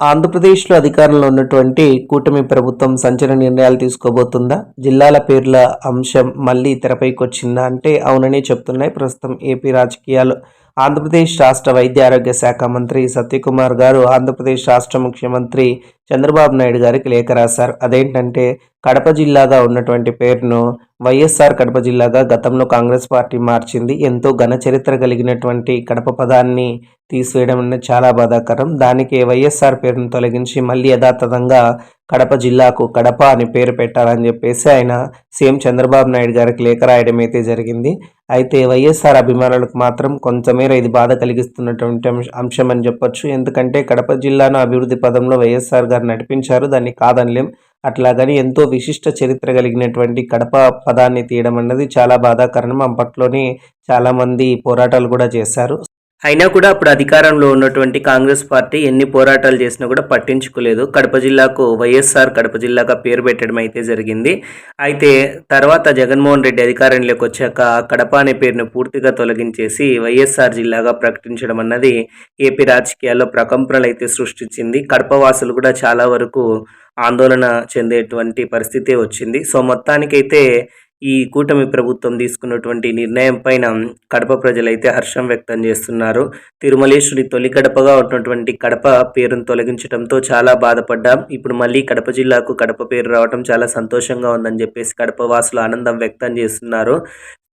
ఆంధ్రప్రదేశ్లో అధికారంలో ఉన్నటువంటి కూటమి ప్రభుత్వం సంచలన నిర్ణయాలు తీసుకోబోతుందా? జిల్లాల పేర్ల అంశం మళ్ళీ తెరపైకి వచ్చిందా అంటే అవుననే చెప్తున్నాయి. ప్రస్తుతం ఏపీ రాజకీయాలు ఆంధ్రప్రదేశ్ రాష్ట్ర వైద్య ఆరోగ్య శాఖ మంత్రి సత్యకుమార్ గారు ఆంధ్రప్రదేశ్ రాష్ట్ర ముఖ్యమంత్రి చంద్రబాబు నాయుడు గారికి లేఖ రాశారు. అదేంటంటే కడప జిల్లాగా ఉన్నటువంటి పేరును వైఎస్ఆర్ కడప జిల్లాగా గతంలో కాంగ్రెస్ పార్టీ మార్చింది. ఎంతో ఘన చరిత్ర కలిగినటువంటి కడప పదాన్ని తీసివేయడం అనేది చాలా బాధాకరం. దానికి వైఎస్ఆర్ పేరును తొలగించి మళ్ళీ యథాతథంగా కడప జిల్లాకు కడప అని పేరు పెట్టాలని చెప్పేసి ఆయన సీఎం చంద్రబాబు నాయుడు గారికి లేఖ రాయడం అయితే జరిగింది. అయితే వైఎస్ఆర్ అభిమానులకు మాత్రం కొంతమేర ఇది బాధ కలిగిస్తున్నటువంటి అంశం అని చెప్పొచ్చు. ఎందుకంటే కడప జిల్లాను అభివృద్ధి పదంలో వైఎస్ఆర్ గారు నడిపించారు. దాన్ని కాదనలేం. అట్లాగని ఎంతో విశిష్ట చరిత్ర కలిగినటువంటి కడప పదాన్ని తీయడం అన్నది చాలా బాధాకరణం. అప్పట్లోనే చాలామంది పోరాటాలు కూడా చేశారు. అయినా కూడా అప్పుడు అధికారంలో ఉన్నటువంటి కాంగ్రెస్ పార్టీ ఎన్ని పోరాటాలు చేసినా కూడా పట్టించుకోలేదు. కడప జిల్లాకు వైఎస్ఆర్ కడప జిల్లాగా పేరు పెట్టడం అయితే జరిగింది. అయితే తర్వాత జగన్మోహన్ రెడ్డి అధికారంలోకి వచ్చాక కడప అనే పేరును పూర్తిగా తొలగించేసి వైఎస్ఆర్ జిల్లాగా ప్రకటించడం అన్నది ఏపీ రాజకీయాల్లో ప్రకంపనలు అయితే సృష్టించింది. కడప వాసులు కూడా చాలా వరకు ఆందోళన చెందేటువంటి పరిస్థితి వచ్చింది. సో మొత్తానికైతే ఈ కూటమి ప్రభుత్వం తీసుకున్నటువంటి నిర్ణయం పైన కడప ప్రజలైతే హర్షం వ్యక్తం చేస్తున్నారు. తిరుమలేశ్వరి తొలి కడపగా ఉన్నటువంటి కడప పేరును తొలగించడంతో చాలా బాధపడ్డాం. ఇప్పుడు మళ్ళీ కడప జిల్లాకు కడప పేరు రావడం చాలా సంతోషంగా ఉందని చెప్పేసి కడప వాసులు ఆనందం వ్యక్తం చేస్తున్నారు.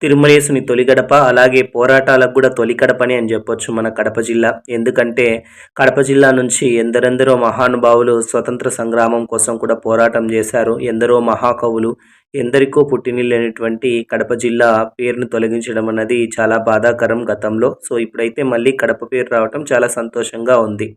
తిరుమలేసుని తొలిగడప అలాగే పోరాటాలకు కూడా తొలికడపని అని చెప్పొచ్చు మన కడప జిల్లా. ఎందుకంటే కడప జిల్లా నుంచి ఎందరెందరో మహానుభావులు స్వతంత్ర సంగ్రామం కోసం కూడా పోరాటం చేశారు. ఎందరో మహాకవులు ఎందరికో పుట్టినిల్లైనటువంటి కడప జిల్లా పేరును తొలగించడం అన్నది చాలా బాధాకరం గతంలో. సో ఇప్పుడైతే మళ్ళీ కడప పేరు రావటం చాలా సంతోషంగా ఉంది.